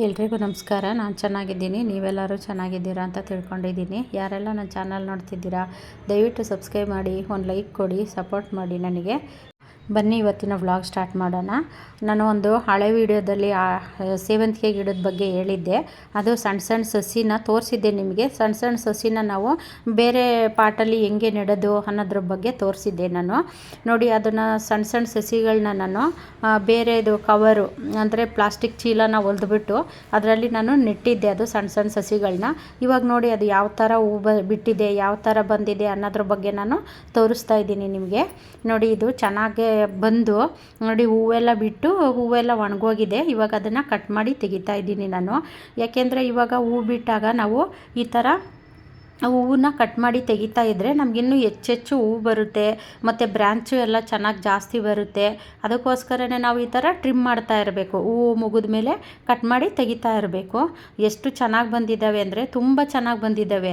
ಎಲ್ರಿಗೂ ನಮಸ್ಕಾರ. ನಾನು ಚೆನ್ನಾಗಿದ್ದೀನಿ. ನೀವೆಲ್ಲರೂ ಚೆನ್ನಾಗಿದ್ದೀರಾ ಅಂತ ತಿಳ್ಕೊಂಡಿದ್ದೀನಿ. ಯಾರೆಲ್ಲ ನನ್ನ ಚಾನಲ್ ನೋಡ್ತಿದ್ದೀರಾ, ದಯವಿಟ್ಟು ಸಬ್ಸ್ಕ್ರೈಬ್ ಮಾಡಿ, ಒಂದು ಲೈಕ್ ಕೊಡಿ, ಸಪೋರ್ಟ್ ಮಾಡಿ ನನಗೆ. ಬನ್ನಿ, ಇವತ್ತಿನ ವ್ಲಾಗ್ ಸ್ಟಾರ್ಟ್ ಮಾಡೋಣ. ನಾನು ಒಂದು ಹಳೆ ವಿಡಿಯೋದಲ್ಲಿ, ಆ, ಸೇವಂತಿಗೆ ಗಿಡದ ಬಗ್ಗೆ ಹೇಳಿದ್ದೆ. ಅದು ಸಣ್ಣ ಸಣ್ಣ ಸಸಿನ ತೋರಿಸಿದ್ದೆ ನಿಮಗೆ. ಸಣ್ಣ ಸಣ್ಣ ಸಸಿನ ನಾವು ಬೇರೆ ಪಾಟಲ್ಲಿ ಹೆಂಗೆ ನೆಡೋದು ಅನ್ನೋದ್ರ ಬಗ್ಗೆ ತೋರಿಸಿದ್ದೆ ನಾನು. ನೋಡಿ, ಅದನ್ನು ಸಣ್ಣ ಸಣ್ಣ ಸಸಿಗಳನ್ನ ನಾನು ಬೇರೆದು ಕವರು, ಅಂದರೆ ಪ್ಲಾಸ್ಟಿಕ್ ಚೀಲನ ಹೊಲ್ದುಬಿಟ್ಟು ಅದರಲ್ಲಿ ನಾನು ನೆಟ್ಟಿದ್ದೆ ಅದು ಸಣ್ಣ ಸಣ್ಣ ಸಸಿಗಳನ್ನ ಇವಾಗ ನೋಡಿ, ಅದು ಯಾವ ಥರ ಹೂ ಬ, ಬಿಟ್ಟಿದೆ, ಯಾವ ಥರ ಬಂದಿದೆ ಅನ್ನೋದ್ರ ಬಗ್ಗೆ ನಾನು ತೋರಿಸ್ತಾ ಇದ್ದೀನಿ ನಿಮಗೆ. ನೋಡಿ, ಇದು ಚೆನ್ನಾಗಿ ಬಂದು ನೋಡಿ ಹೂವೆಲ್ಲ ಬಿಟ್ಟು ಹೂವೆಲ್ಲ ಒಣಗೋಗಿದೆ. ಇವಾಗ ಅದನ್ನು ಕಟ್ ಮಾಡಿ ತೆಗಿತಾ ಇದ್ದೀನಿ ನಾನು. ಯಾಕೆಂದರೆ ಇವಾಗ ಹೂ ಬಿಟ್ಟಾಗ ನಾವು ಈ ಥರ ಹೂವನ್ನ ಕಟ್ ಮಾಡಿ ತೆಗಿತಾ ಇದ್ದರೆ ನಮಗಿನ್ನೂ ಹೆಚ್ಚೆಚ್ಚು ಹೂವು ಬರುತ್ತೆ, ಮತ್ತು ಬ್ರ್ಯಾಂಚು ಎಲ್ಲ ಚೆನ್ನಾಗಿ ಜಾಸ್ತಿ ಬರುತ್ತೆ. ಅದಕ್ಕೋಸ್ಕರನೇ ನಾವು ಈ ಥರ ಟ್ರಿಮ್ ಮಾಡ್ತಾ ಇರಬೇಕು. ಹೂವು ಮುಗಿದ ಮೇಲೆ ಕಟ್ ಮಾಡಿ ತೆಗಿತಾ ಇರಬೇಕು. ಎಷ್ಟು ಚೆನ್ನಾಗಿ ಬಂದಿದ್ದಾವೆ ಅಂದರೆ ತುಂಬ ಚೆನ್ನಾಗಿ ಬಂದಿದ್ದಾವೆ.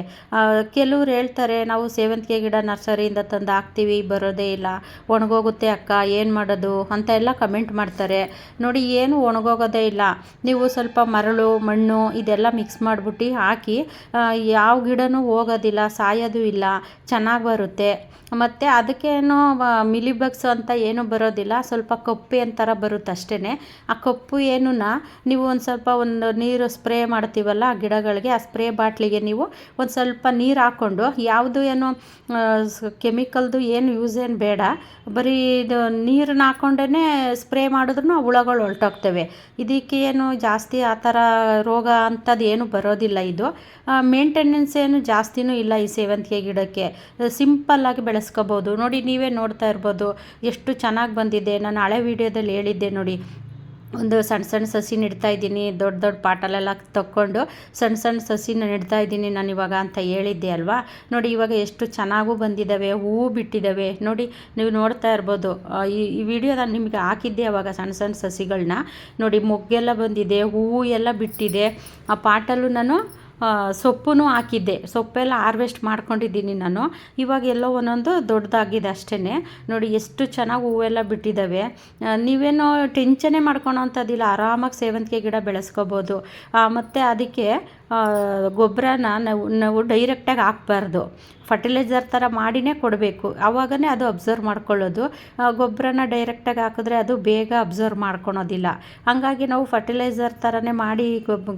ಕೆಲವ್ರು ಹೇಳ್ತಾರೆ, ನಾವು ಸೇವಂತಿಗೆ ಗಿಡ ನರ್ಸರಿಯಿಂದ ತಂದು ಹಾಕ್ತೀವಿ, ಬರೋದೇ ಇಲ್ಲ. ಒಣಗೋಗುತ್ತೆ ಅಕ್ಕ, ಏನು ಮಾಡೋದು ಅಂತ ಎಲ್ಲ ಕಮೆಂಟ್ ಮಾಡ್ತಾರೆ. ನೋಡಿ, ಏನು ಒಣಗೋಗೋದೇ ಇಲ್ಲ. ನೀವು ಸ್ವಲ್ಪ ಮರಳು, ಮಣ್ಣು ಇದೆಲ್ಲ ಮಿಕ್ಸ್ ಮಾಡಿಬಿಟ್ಟು ಹಾಕಿ ಯಾವ ಗಿಡನೂ ಹೋಗೋದಿಲ್ಲ, ಸಾಯೋದು ಇಲ್ಲ, ಚೆನ್ನಾಗಿ ಬರುತ್ತೆ. ಮತ್ತು ಅದಕ್ಕೇನು ಮಿಲಿಬಗ್ಸ್ ಅಂತ ಏನೂ ಬರೋದಿಲ್ಲ, ಸ್ವಲ್ಪ ಕಪ್ಪು ಅಂತಾರ ಬರುತ್ತೆ ಅಷ್ಟೇ ಆ ಕಪ್ಪು ಏನೂ ನೀವು ಒಂದು ಸ್ವಲ್ಪ ಒಂದು ನೀರು ಸ್ಪ್ರೇ ಮಾಡ್ತೀವಲ್ಲ ಆ ಗಿಡಗಳಿಗೆ, ಆ ಸ್ಪ್ರೇ ಬಾಟ್ಲಿಗೆ ನೀವು ಒಂದು ಸ್ವಲ್ಪ ನೀರು ಹಾಕ್ಕೊಂಡು, ಯಾವುದು ಏನು ಕೆಮಿಕಲ್ದು ಏನು ಯೂಸ್ ಏನು ಬೇಡ, ಬರೀ ಇದು ನೀರನ್ನ ಹಾಕ್ಕೊಂಡೇ ಸ್ಪ್ರೇ ಮಾಡಿದ್ರೂ ಹುಳಗಳು ಹೊರಟೋಗ್ತವೆ. ಇದಕ್ಕೆ ಏನು ಜಾಸ್ತಿ ಆ ಥರ ರೋಗ ಅಂಥದ್ದು ಏನು ಬರೋದಿಲ್ಲ ಇದು. ಮೇಂಟೆನೆನ್ಸ್ ಏನು ಜಾಸ್ತಿನೂ ಇಲ್ಲ ಈ ಸೇವಂತಿಗೆ ಗಿಡಕ್ಕೆ. ಸಿಂಪಲ್ಲಾಗಿ ಬೆಳೆಸ್ಕೋಬೋದು. ನೋಡಿ, ನೀವೇ ನೋಡ್ತಾ ಇರ್ಬೋದು ಎಷ್ಟು ಚೆನ್ನಾಗಿ ಬಂದಿದೆ. ನಾನು ಹಳೆ ವೀಡಿಯೋದಲ್ಲಿ ಹೇಳಿದ್ದೆ ನೋಡಿ. ಒಂದು ಸಣ್ಣ ಸಣ್ಣ ಸಸಿ ನೆಡ್ತಾ ಇದ್ದೀನಿ, ದೊಡ್ಡ ದೊಡ್ಡ ಪಾಟಲೆಲ್ಲ ತಕ್ಕೊಂಡು ಸಣ್ಣ ಸಣ್ಣ ಸಸಿನ ನೆಡ್ತಾ ಇದ್ದೀನಿ ನಾನು ಇವಾಗ ಅಂತ ಹೇಳಿದ್ದೆ ಅಲ್ವಾ? ನೋಡಿ, ಇವಾಗ ಎಷ್ಟು ಚೆನ್ನಾಗೂ ಬಂದಿದ್ದಾವೆ ಹೂವು ಬಿಟ್ಟಿದ್ದಾವೆ ನೋಡಿ, ನೀವು ನೋಡ್ತಾ ಇರ್ಬೋದು. ಈ ಈ ವಿಡಿಯೋ ನಾನು ನಿಮಗೆ ಹಾಕಿದ್ದೆ ಅವಾಗ ಸಣ್ಣ ಸಣ್ಣ ಸಸಿಗಳನ್ನ ನೋಡಿ, ಮೊಗ್ಗೆಲ್ಲ ಬಂದಿದೆ, ಹೂವು ಎಲ್ಲ ಬಿಟ್ಟಿದೆ. ಆ ಪಾಟಲ್ಲೂ ನಾನು ಸೊಪ್ಪು ಹಾಕಿದ್ದೆ. ಸೊಪ್ಪೆಲ್ಲ ಹಾರ್ವೆಸ್ಟ್ ಮಾಡ್ಕೊಂಡಿದ್ದೀನಿ ನಾನು. ಇವಾಗ ಎಲ್ಲೋ ಒಂದೊಂದು ದೊಡ್ಡದಾಗಿದೆ ಅಷ್ಟೇ ನೋಡಿ, ಎಷ್ಟು ಚೆನ್ನಾಗಿ ಹೂವೆಲ್ಲ ಬಿಟ್ಟಿದ್ದಾವೆ. ನೀವೇನೋ ಟೆನ್ಷನೇ ಮಾಡ್ಕೊಳೋ ಅಂಥದ್ದಿಲ್ಲ ಆರಾಮಾಗಿ ಸೇವಂತಿಗೆ ಗಿಡ ಬೆಳೆಸ್ಕೋಬೋದು. ಮತ್ತು ಅದಕ್ಕೆ ಗೊಬ್ಬರನ ನಾವು ನಾವು ಡೈರೆಕ್ಟಾಗಿ ಹಾಕ್ಬಾರ್ದು. ಫರ್ಟಿಲೈಸರ್ ಥರ ಮಾಡಿನೇ ಕೊಡಬೇಕು. ಆವಾಗನೇ ಅದು ಅಬ್ಸರ್ವ್ ಮಾಡ್ಕೊಳ್ಳೋದು. ಗೊಬ್ಬರನ ಡೈರೆಕ್ಟಾಗಿ ಹಾಕಿದ್ರೆ ಅದು ಬೇಗ ಅಬ್ಸರ್ವ್ ಮಾಡ್ಕೊಳೋದಿಲ್ಲ. ಹಾಗಾಗಿ ನಾವು ಫರ್ಟಿಲೈಸರ್ ಥರನೇ ಮಾಡಿ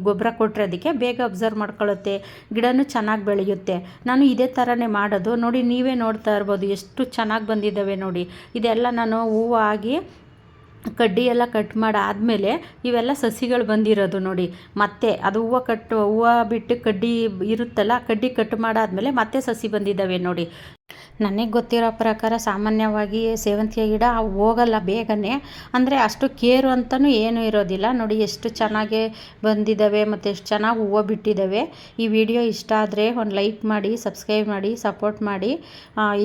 ಗೊಬ್ಬರ ಕೊಟ್ಟರೆ ಅದಕ್ಕೆ ಬೇಗ ಅಬ್ಸರ್ವ್ ಮಾಡ್ಕೊಳ್ಳುತ್ತೆ ಗಿಡನೂ ಚೆನ್ನಾಗಿ ಬೆಳೆಯುತ್ತೆ. ನಾನು ಇದೇ ಥರನೇ ಮಾಡೋದು. ನೋಡಿ, ನೀವೇ ನೋಡ್ತಾ ಇರ್ಬೋದು ಎಷ್ಟು ಚೆನ್ನಾಗಿ ಬಂದಿದ್ದಾವೆ ನೋಡಿ. ಇದೆಲ್ಲ ನಾನು ಹೂವು ಆಗಿ ಕಡ್ಡಿ ಎಲ್ಲ ಕಟ್ ಮಾಡಾದಮೇಲೆ ಇವೆಲ್ಲ ಸಸಿಗಳು ಬಂದಿರೋದು ನೋಡಿ. ಮತ್ತೆ ಅದು ಹೂವು ಕಟ್ಟು, ಹೂವು ಬಿಟ್ಟು ಕಡ್ಡಿ ಇರುತ್ತಲ್ಲ, ಕಡ್ಡಿ ಕಟ್ ಮಾಡಾದಮೇಲೆ ಮತ್ತೆ ಸಸಿ ಬಂದಿದ್ದಾವೆ ನೋಡಿ. ನನಗೆ ಗೊತ್ತಿರೋ ಪ್ರಕಾರ ಸಾಮಾನ್ಯವಾಗಿ ಸೇವಂತಿಗೆ ಗಿಡ ಹೋಗಲ್ಲ ಬೇಗನೆ. ಅಂದರೆ ಅಷ್ಟು ಕೇರು ಅಂತಲೂ ಏನೂ ಇರೋದಿಲ್ಲ. ನೋಡಿ ಎಷ್ಟು ಚೆನ್ನಾಗಿ ಬಂದಿದ್ದಾವೆ ಮತ್ತು ಎಷ್ಟು ಚೆನ್ನಾಗಿ ಹೂವು ಬಿಟ್ಟಿದ್ದಾವೆ ಈ ವಿಡಿಯೋ ಇಷ್ಟ ಆದರೆ ಒಂದು ಲೈಕ್ ಮಾಡಿ, ಸಬ್ಸ್ಕ್ರೈಬ್ ಮಾಡಿ, ಸಪೋರ್ಟ್ ಮಾಡಿ.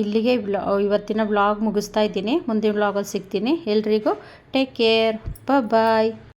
ಇಲ್ಲಿಗೆ ಇವತ್ತಿನ ವ್ಲಾಗ್ ಮುಗಿಸ್ತಾ ಇದ್ದೀನಿ. ಮುಂದಿನ ವ್ಲಾಗಲ್ಲಿ ಸಿಗ್ತೀನಿ. ಎಲ್ರಿಗೂ ಟೇಕ್ ಕೇರ್. ಬಾಯ್.